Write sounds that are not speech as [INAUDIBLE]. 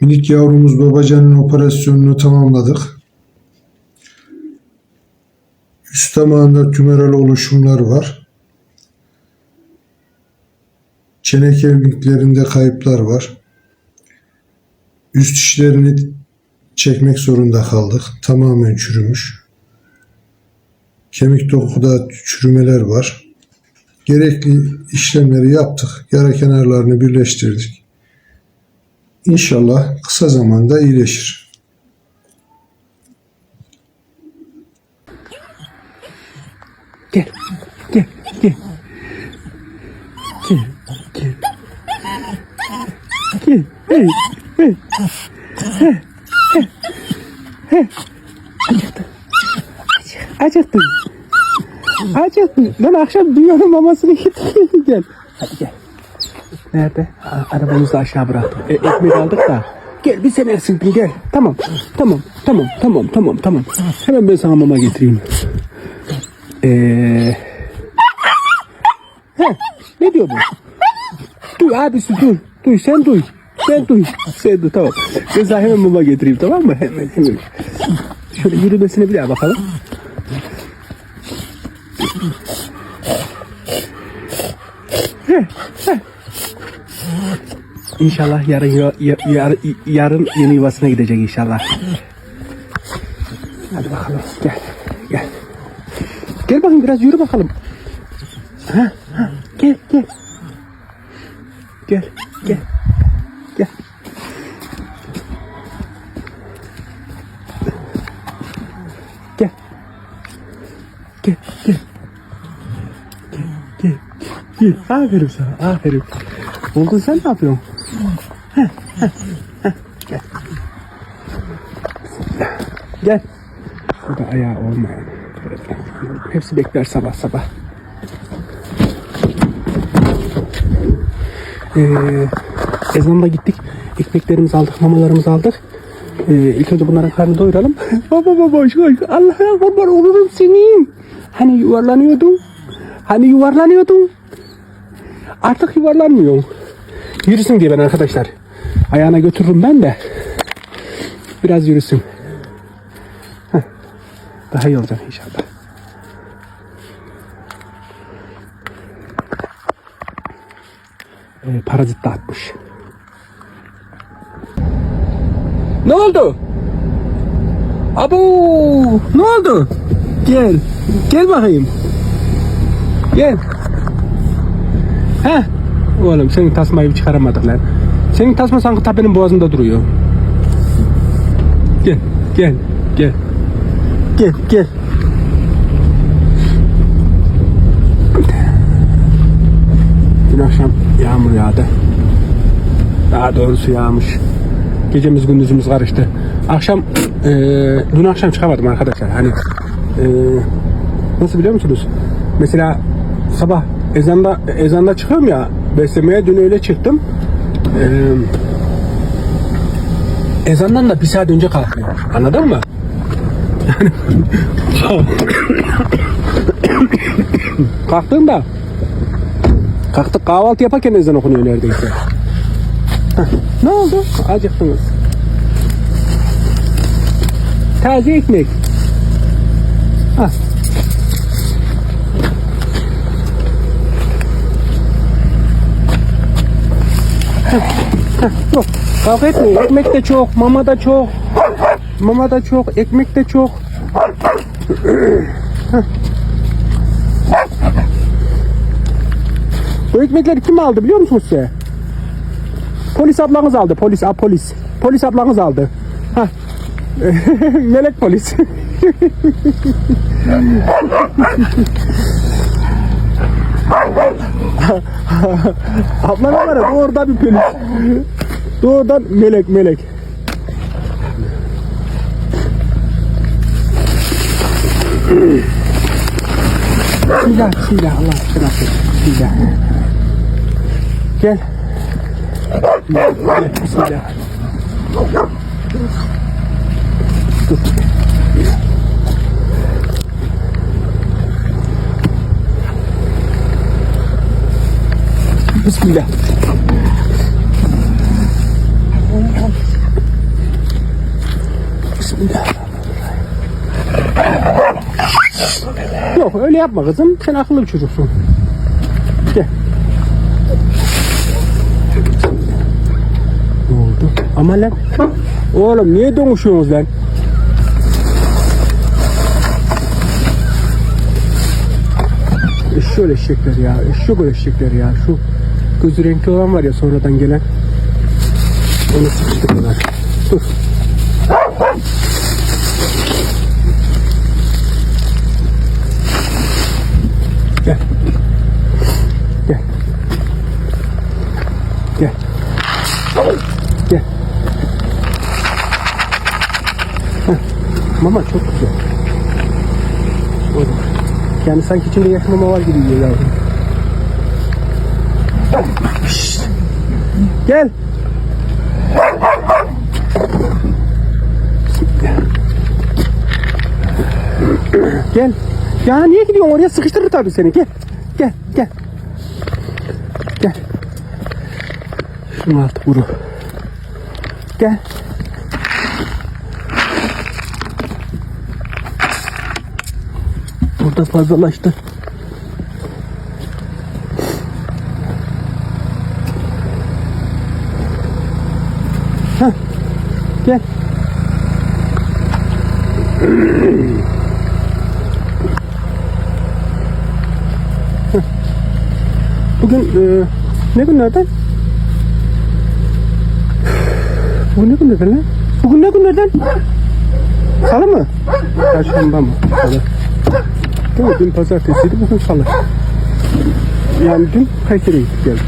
Minik yavrumuz babacanın operasyonunu tamamladık. Üst damağında tümörel oluşumlar var. Çene kemiklerinde kayıplar var. Üst dişlerini çekmek zorunda kaldık. Tamamen çürümüş. Kemik dokuda çürümeler var. Gerekli işlemleri yaptık. Yara kenarlarını birleştirdik. İnşallah kısa zamanda iyileşir. Gel. Gel. Gel. Gel. Gel. Gel. Hey. Hey. Hey. Hey. Acıktı. Acıktı. Acıktı. Lan akşam dünyanın mamasını getireyim. Gel. Hadi gel. Nerede? Arabamızı aşağı bıraktık. E, ekmek aldık da. Gel bir sen eksilttin gel. Tamam. Tamam. Tamam. Tamam. Tamam. Tamam. Hemen ben sana mama getireyim. Eee... Ne diyor bu? Duy abisi duy. Duy sen duy. Sen duy. Sen duy tamam. Ben sana hemen mama getireyim tamam mı? Hemen hemen. Şöyle yürümesine bir daha bakalım. Heh, heh. İnşallah yarın ya- ya- yar- yarın yeni yuvasına gidecek inşallah. Hadi bakalım gel gel. Gel bakayım biraz yürü bakalım. Ha, ha, gel gel. Gel gel. Gel. Gel. Gel gel. Gel gel. Gel. Aferin sana aferin. Oldun sen ne yapıyorsun? Gel. Gel. Burada ayağı olmayan. Hepsi bekler sabah sabah. Ee, ezanla gittik. Ekmeklerimizi aldık, mamalarımızı aldık. Ee, ilk önce bunların karnını doyuralım. [LAUGHS] baba baba hoş. Allah'a kurban olurum senin. Hani yuvarlanıyordun. Hani yuvarlanıyordun. Artık yuvarlanmıyor. Yürüsün diye ben arkadaşlar. Ayağına götürürüm ben de. Biraz yürüsün. Heh. Daha iyi olacak inşallah. Ee, parazit dağıtmış. Ne oldu? Abo! Ne oldu? Gel. Gel bakayım. Gel. Heh. Oğlum senin tasmayı bir çıkaramadık lan. Senin tasma sanki tapenin boğazında duruyor. Gel. Gel. Gel. Gel. Gel. Dün akşam yağmur yağdı. Daha doğrusu yağmış. Gecemiz gündüzümüz karıştı. Akşam eee dün akşam çıkamadım arkadaşlar. Hani eee, nasıl biliyor musunuz? Mesela sabah ezanda ezanda çıkıyorum ya beslemeye dün öyle çıktım. Eee ezandan da bir saat önce kalkıyorum. Anladın mı? Yani kalktığımda Kalktık kahvaltı yaparken ezan okunuyor neredeyse. Ne oldu? Acıktınız. Taze ekmek. Hah. Heh, Yok. Kavga etmeyin. Ekmek de çok, mama da çok. Mama da çok, ekmek de çok. Bu ekmekleri kim aldı biliyor musunuz size? Polis ablanız aldı. Polis, a polis. Polis ablanız aldı. [LAUGHS] Melek polis. [LAUGHS] Ablan var doğrudan bir polis. Doğrudan melek melek. Bismillah, bismillah. Allah aşkına. Bismillah. Gel. Bismillah. Dur. Bismillah. Yok öyle yapma kızım. Sen akıllı bir çocuksun. Gel. Ne oldu? Ama lan. Oğlum niye dönüşüyorsunuz lan? Eşşoğlu eşekler ya. Eşşoğlu eşekler ya. Şu gözü renkli olan var ya sonradan gelen. Onu sıkıştırıyorlar. Dur. Gel. Mama çok güzel. Yani sanki içinde yaş mama var gibi yiyor yavrum. Gel. Gel. Ya niye gidiyorsun oraya sıkıştırır tabii seni. Gel. Gel. Gel. Gel. Şunu artık vuru. Gel. Burada fazlalaştı. Heh. Gel. Bugün e, ne günlerden? Bugün ne günlerden lan? Bugün ne günlerden? Salı mı? Perşembe mi? Salı. Değil mi? Dün pazartesiydi, bugün salı. Yani dün Kayseri'ye gittik geldik.